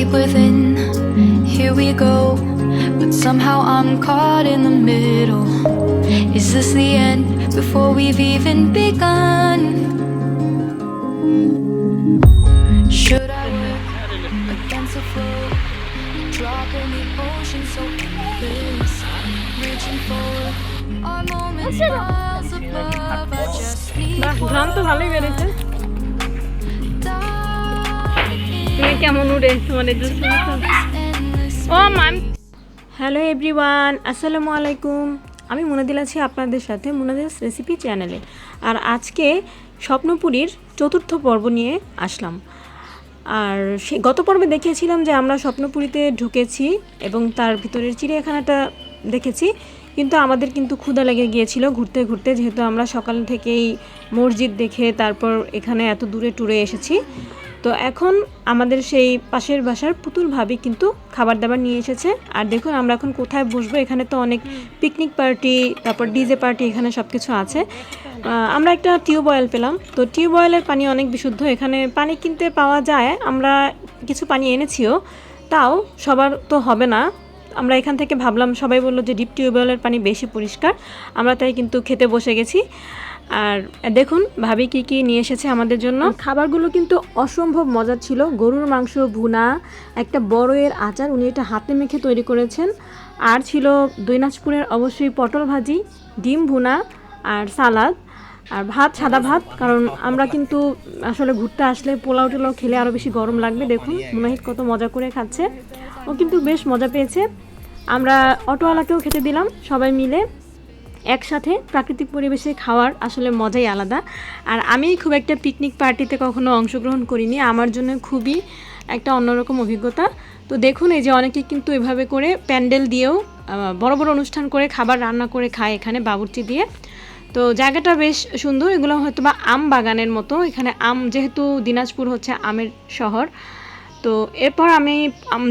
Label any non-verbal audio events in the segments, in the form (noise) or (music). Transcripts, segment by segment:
deep within. Here we go, but somehow I'm caught in the middle. Is this the end before we've even begun? Should I work against the flow? Drop in the ocean so endless. Reaching for our moments miles above. I just need বাহ ঘ্রাণ তো ভালোই বেড়েছে তুমি কেমন উড়ে endless. ও ma'am hello everyone আসসালামু আলাইকুম। আমি মুনাদিল আছি আপনাদের সাথে মুনাদিলস রেসিপি চ্যানেলে আর আজকে স্বপ্নপুরীর চতুর্থ পর্ব নিয়ে আসলাম। আর সে গত পর্বে দেখিয়েছিলাম যে আমরা স্বপ্নপুরীতে ঢুকেছি এবং তার ভিতরের চিড়িয়াখানাটা দেখেছি। কিন্তু আমাদের কিন্তু ক্ষুধা লেগে গিয়েছিল ঘুরতে ঘুরতে, যেহেতু আমরা সকাল থেকেই মসজিদ দেখে তারপর এখানে এত দূরে ট্যুরে এসেছি। তো এখন আমাদের সেই পাশের বাসার পুতুল ভাবি কিন্তু খাবার দাবার নিয়ে এসেছে। আর দেখুন, আমরা এখন কোথায় বসবো? এখানে তো অনেক পিকনিক পার্টি তারপর ডিজে পার্টি এখানে সব কিছু আছে আমরা একটা টিউব অয়েল পেলাম। তো টিউব অয়েলের পানি অনেক বিশুদ্ধ। এখানে পানি কিনতে পাওয়া যায়। আমরা কিছু পানি এনেছিও। তাও সবার তো হবে না। আমরা এখান থেকে ভাবলাম, সবাই বলল যে ডিপ টিউবওয়েলের পানি বেশি পরিষ্কার। আমরা তাই কিন্তু খেতে বসে গেছি। আর দেখুন, ভাবি কি কি নিয়ে এসেছে আমাদের জন্য। খাবারগুলো কিন্তু অসম্ভব মজার ছিল। গরুর মাংস, ভুনা, একটা বড়য়ের আচার উনি এটা হাতে মেখে তৈরি করেছেন। আর ছিল দৈনাজপুরের অবশ্যই পটল ভাজি, ডিম ভুনা আর সালাদ। আর ভাত, সাদা ভাত, কারণ আমরা কিন্তু আসলে ঘুরতে আসলে পোলাও টোলাও খেলে আরও বেশি গরম লাগবে। দেখুন মুনাহিদ কত মজা করে খাচ্ছে। ও কিন্তু বেশ মজা পেয়েছে। আমরা অটোওয়ালাকেও খেতে দিলাম, সবাই মিলে। একসাথে প্রাকৃতিক পরিবেশে খাওয়ার আসলে মজাই আলাদা। আর আমি খুব একটা পিকনিক পার্টিতে কখনো অংশগ্রহণ করিনি। আমার জন্য খুবই একটা অন্যরকম অভিজ্ঞতা। তো দেখুন, এই যে অনেকে কিন্তু এভাবে করে প্যান্ডেল দিয়েও বড় বড় অনুষ্ঠান করে খাবার রান্না করে খায় এখানে বাবুর্চি দিয়ে। তো জায়গাটা বেশ সুন্দর। এগুলো হয়তো বা আম বাগানের মতো। এখানে আম, যেহেতু দিনাজপুর হচ্ছে আমের শহর। তো এরপর আমি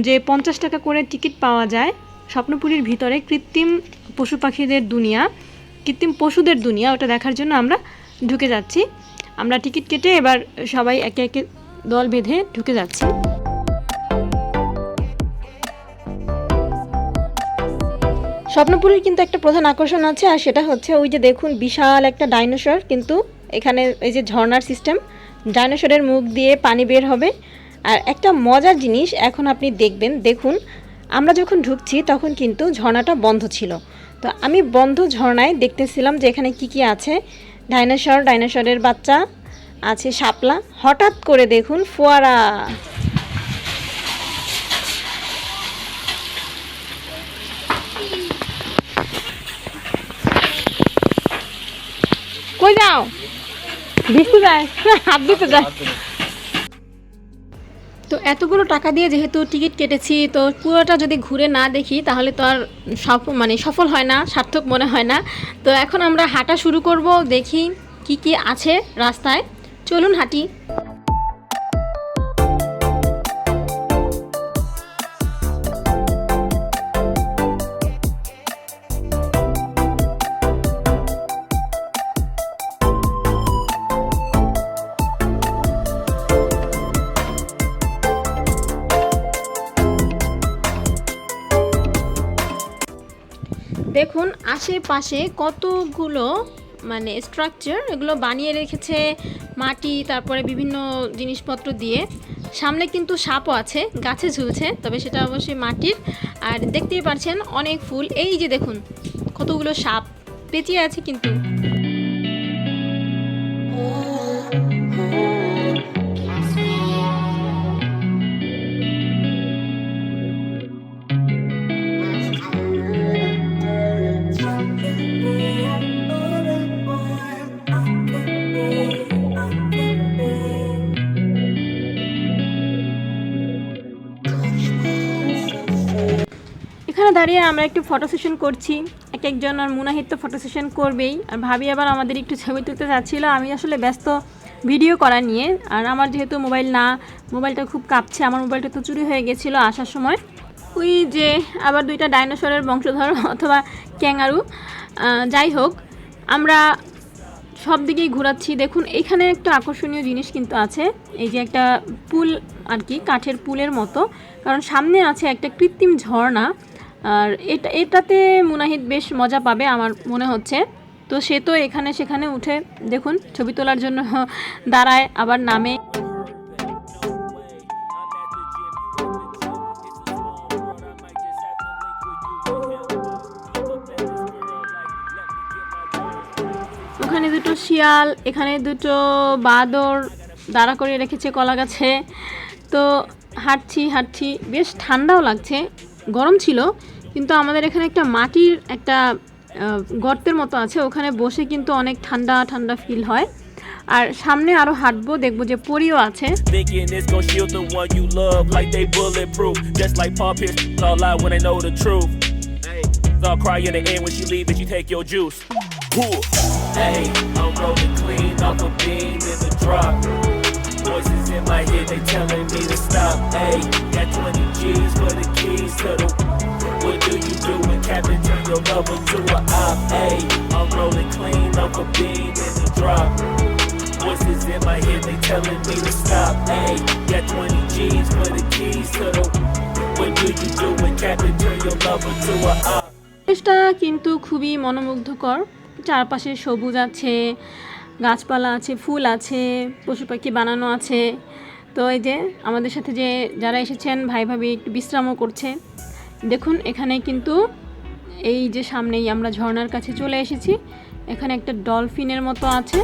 যে পঞ্চাশ টাকা করে টিকিট পাওয়া যায়, স্বপ্নপুরীর ভিতরে কৃত্রিম পশু পাখিদের দুনিয়া, কৃত্রিম পশুদের দুনিয়া, ওটা দেখার জন্য আমরা ঢুকে যাচ্ছি। আমরা টিকিট কেটে এবার সবাই একে একে দল বেঁধে ঢুকে যাচ্ছি। স্বপ্নপুরীর কিন্তু একটা প্রধান আকর্ষণ আছে, আর সেটা হচ্ছে ওই যে দেখুন বিশাল একটা ডাইনোসর, কিন্তু এখানে এই যে ঝর্ণার সিস্টেম ডাইনোসরের মুখ দিয়ে পানি বের হবে। আর একটা মজার জিনিস এখন আপনি দেখবেন, দেখুন আমরা যখন ঢুকছি, তখন কিন্তু ঝর্ণাটা বন্ধ ছিল। তো আমি বন্ধ ঝর্ণায় দেখতেছিলাম যে এখানে কি কি আছে। ডাইনোসর, ডাইনোসরের বাচ্চা, আছে শাপলা। হঠাৎ করে দেখুন ফোয়ারা। কই যাও? ভিজতে যায়। হাত দিতে যায়। তো এতগুলো টাকা দিয়ে যেহেতু টিকিট কেটেছি, তো পুরোটা যদি ঘুরে না দেখি তাহলে তো আর সফল মানে সফল হয় না, সার্থক মনে হয় না। তো এখন আমরা হাঁটা শুরু করব, দেখি কি কি আছে রাস্তায়। চলুন হাঁটি। দেখুন, আশেপাশে কতগুলো মানে স্ট্রাকচার এগুলো বানিয়ে রেখেছে মাটি, তারপরে বিভিন্ন জিনিসপত্র দিয়ে। সামনে কিন্তু সাপও আছে, গাছে ঝুলছে, তবে সেটা অবশ্যই মাটির। আর দেখতেই পাচ্ছেন অনেক ফুল। এই যে দেখুন, কতগুলো সাপ। পেঁচিয়ে আছে কিন্তু। দাঁড়িয়ে আমরা একটু ফটো সেশন করছি। এক একজন আর মুনাহিত তো ফটো সেশন করবেই। আর ভাবি আবার আমাদের একটু ছবি তুলতে যাচ্ছিল। আমি আসলে ব্যস্ত ভিডিও করা নিয়ে। আর আমার যেহেতু মোবাইল না মোবাইলটা খুব কাঁপছে, আমার মোবাইলটা তো চুরি হয়ে গেছিল আসার সময়। ওই যে আবার দুইটা ডাইনোসরের বংশধর (laughs) অথবা ক্যাঙ্গারু। যাই হোক, আমরা সব দিকেই ঘোরাচ্ছি। দেখুন, এখানে একটা আকর্ষণীয় জিনিস কিন্তু আছে। এই যে একটা পুল আর কি, কাঠের পুলের মতো। কারণ সামনে আছে একটা কৃত্রিম ঝর্ণা। আর এটা, এটাতে মুনাহিদ বেশ মজা পাবে আমার মনে হচ্ছে। তো সে তো এখানে সেখানে উঠে দেখুন, ছবি তোলার জন্য (laughs) দাঁড়ায়, আবার নামে। ওখানে দুটো শিয়াল, এখানে দুটো বাদর দাঁড়া করে রেখেছে কলা গাছে তো হাঁটছি হাঁটছি, বেশ ঠান্ডাও লাগছে। গরম ছিল কিন্তু আমাদের এখানে একটা মাটির একটা গর্তের মতো আছে ওখানে বসে কিন্তু অনেক ঠান্ডা ঠান্ডা ফিল হয়। আর সামনে আরও হাঁটবো দেখব যে পরিও আছে। Hey, I'm broken clean off a bean. They telling me to stop. Hey, got 20 G's for the keys to the. What do you do when Captain turn your lover to a op? Hey, I'm rolling clean off a beam in the drop. Voices in my head, they telling me to stop. Hey, got 20 G's for the keys to the. What do you do when Captain turn your lover to a op? পরিবেশটা কিন্তু খুবই মনোমুগ্ধকর চারপাশে সবুজ আছে গাছপালা আছে ফুল আছে পশু পাখি বানানো আছে তো এই যে আমাদের সাথে যে যারা এসেছেন, ভাই ভাবি একটু বিশ্রামও করছে। দেখুন, এখানে কিন্তু এই যে সামনেই আমরা ঝর্নার কাছে চলে এসেছি। এখানে একটা ডলফিনের মতো আছে।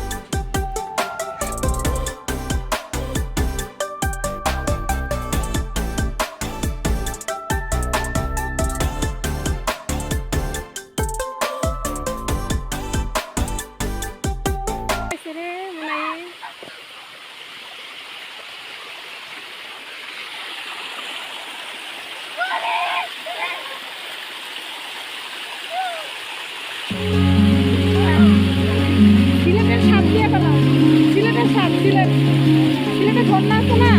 সিলেট ঝর্ণা আছে না।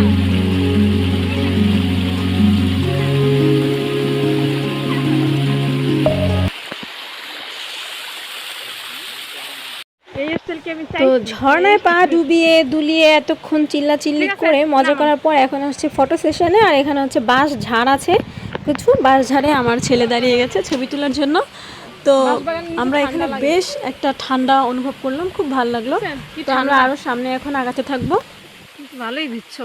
তো ঝর্ণায় পা ডুবিয়ে দুলিয়ে এতক্ষণ চিল্লা চিল্লি করে মজা করার পর এখন হচ্ছে ফটো সেশনে আর এখানে হচ্ছে বাঁশ ঝাড় আছে। কিছু বাঁশ ঝাড়ে আমার ছেলে দাঁড়িয়ে গেছে ছবি তোলার জন্য। তো আমরা এখানে বেশ একটা ঠান্ডা অনুভব করলাম খুব ভালো লাগল। তো আমরা আরও সামনে এখন আগাতে থাকব। ভালোই দিচ্ছ।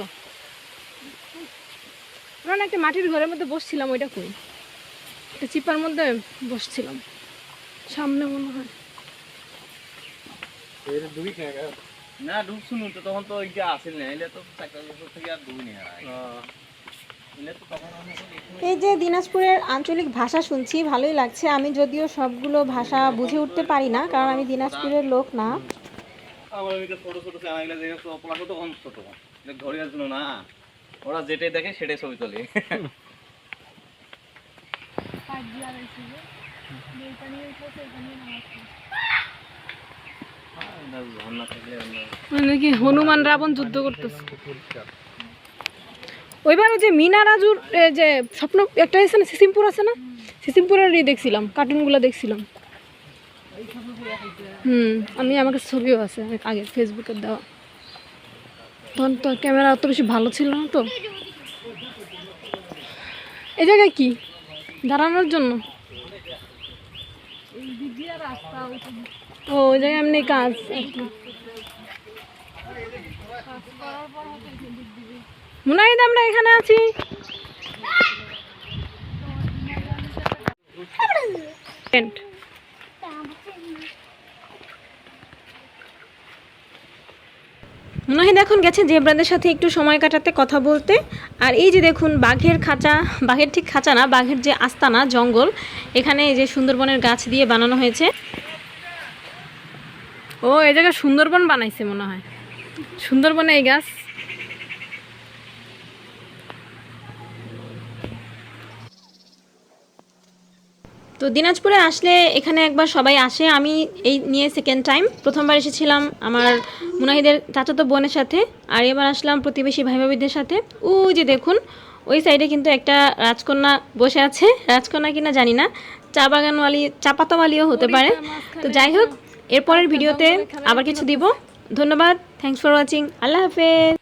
আমরা না একটা মাটির ঘরের মধ্যে বসছিলাম ওইটা কই? একটা চিপার মধ্যে বসছিলাম। সামনে মনে হয়। না ডুব শুনুন তো তখন তো ওইটা আসেন না এলে তো বছর থেকে আর ডুবি নেই এই যে দিনাজপুরের আঞ্চলিক ভাষা শুনছি ভালোই লাগছে। আমি যদিও সবগুলো ভাষা বুঝে উঠতে পারি না কারণ আমি দিনাজপুরের লোক না। ওরা যেটাই দেখে সেটাই ছবি তোলে। মানে কি হনুমান রাবণ যুদ্ধ করতেছে? ওইবার ওই যে মিনা রাজুর যে স্বপ্ন একটা আছে না, সিসিমপুর আছে না? সিসিমপুরেরই দেখছিলাম, কার্টুনগুলো দেখছিলাম। হুম, আমি, আমাকে ছবিও আছে, আগে ফেসবুকে দেওয়া। তখন তো ক্যামেরা অত বেশি ভালো ছিল না তো। এই জায়গায় কি? দাঁড়ানোর জন্য। ও, ওই জায়গায় এমনি কাজ মুনাহিদ, আমরা এখানে আছি। মুনাহিদ এখন গেছে জেব্রাদের সাথে একটু সময় কাটাতে কথা বলতে। আর এই যে দেখুন, বাঘের খাঁচা, বাঘের ঠিক খাঁচা না, বাঘের যে আস্তানা, জঙ্গল, এখানে এই যে সুন্দরবনের গাছ দিয়ে বানানো হয়েছে। ও, এই জায়গায় সুন্দরবন বানাইছে মনে হয়। সুন্দরবনে এই গাছ। তো দিনাজপুরে আসলে এখানে একবার সবাই আসে। আমি এই নিয়ে সেকেন্ড টাইম প্রথমবার এসেছিলাম আমার মুনাহিদের চাচাতো বোনের সাথে। আর এবার আসলাম প্রতিবেশী ভাই ভাবিদের সাথে। ওই যে দেখুন ওই সাইডে কিন্তু একটা রাজকন্যা বসে আছে। রাজকন্যা কিনা জানি না। চা বাগানওয়ালি চা পাতাওয়ালিও হতে পারে। তো যাই হোক এরপরের ভিডিওতে আবার কিছু দিব। ধন্যবাদ। থ্যাংকস ফর ওয়াচিং আল্লাহ হাফেজ।